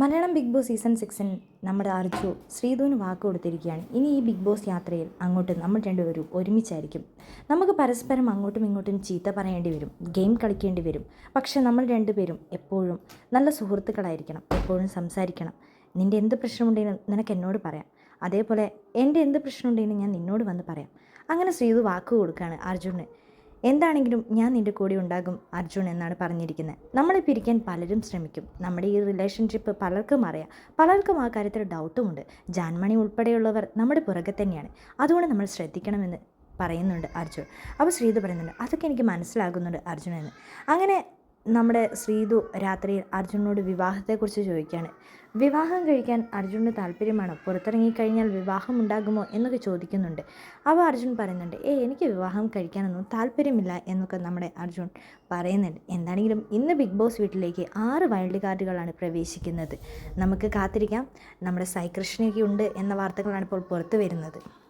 Malayalam big boss season സിക്സിൽ നമ്മുടെ അർജു ശ്രീധുവിന് വാക്ക് കൊടുത്തിരിക്കുകയാണ്. ഇനി ഈ ബിഗ് ബോസ് യാത്രയിൽ അങ്ങോട്ട് നമ്മൾ രണ്ടുപേരും ഒരുമിച്ചായിരിക്കും. നമുക്ക് പരസ്പരം അങ്ങോട്ടും ഇങ്ങോട്ടും ചീത്ത പറയേണ്ടി വരും ഗെയിം കളിക്കേണ്ടി വരും. പക്ഷേ നമ്മൾ രണ്ടുപേരും എപ്പോഴും നല്ല സുഹൃത്തുക്കളായിരിക്കണം എപ്പോഴും സംസാരിക്കണം. നിന്റെ എന്ത് പ്രശ്നമുണ്ടെങ്കിലും നിനക്ക് എന്നോട് പറയാം. അതേപോലെ എന്റെ എന്ത് പ്രശ്നമുണ്ടെങ്കിലും ഞാൻ നിന്നോട് വന്ന് പറയാം. അങ്ങനെ ശ്രീധു വാക്ക് കൊടുക്കുകയാണ് അർജുന്. എന്താണെങ്കിലും ഞാൻ നിന്റെ കൂടെ ഉണ്ടാകും അർജുൻ എന്നാണ് പറഞ്ഞിരിക്കുന്നത്. നമ്മളെ പിരിക്കാൻ പലരും ശ്രമിക്കും. നമ്മുടെ ഈ റിലേഷൻഷിപ്പ് പലർക്കും അറിയാം. പലർക്കും ആ കാര്യത്തിൽ ഡൗട്ടുമുണ്ട് ജാൻമണി ഉൾപ്പെടെയുള്ളവർ നമ്മുടെ പുറകെ തന്നെയാണ്. അതുകൊണ്ട് നമ്മൾ ശ്രദ്ധിക്കണമെന്ന് പറയുന്നുണ്ട് അർജുൻ. അപ്പോൾ ശ്രീത് പറയുന്നുണ്ട് അതൊക്കെ എനിക്ക് മനസ്സിലാകുന്നുണ്ട് അർജുൻ എന്ന് അങ്ങനെ നമ്മുടെ ശ്രീതു രാത്രിയിൽ അർജുനോട് വിവാഹത്തെക്കുറിച്ച് ചോദിക്കുകയാണ്. വിവാഹം കഴിക്കാൻ അർജുനന് താല്പര്യമാണ്? പുറത്തിറങ്ങിക്കഴിഞ്ഞാൽ വിവാഹം ഉണ്ടാകുമോ എന്നൊക്കെ ചോദിക്കുന്നുണ്ട്. അപ്പോൾ അർജുൻ പറയുന്നുണ്ട് ഏ എനിക്ക് വിവാഹം കഴിക്കാനൊന്നും താല്പര്യമില്ല എന്നൊക്കെ നമ്മുടെ അർജുൻ പറയുന്നുണ്ട്. എന്താണെങ്കിലും ഇന്ന് ബിഗ് ബോസ് വീട്ടിലേക്ക് ആറ് വൈൽഡ് കാർഡുകളാണ് പ്രവേശിക്കുന്നത്. നമുക്ക് കാത്തിരിക്കാം. നമ്മുടെ സായി ഉണ്ട് എന്ന വാർത്തകളാണ് ഇപ്പോൾ പുറത്തു വരുന്നത്.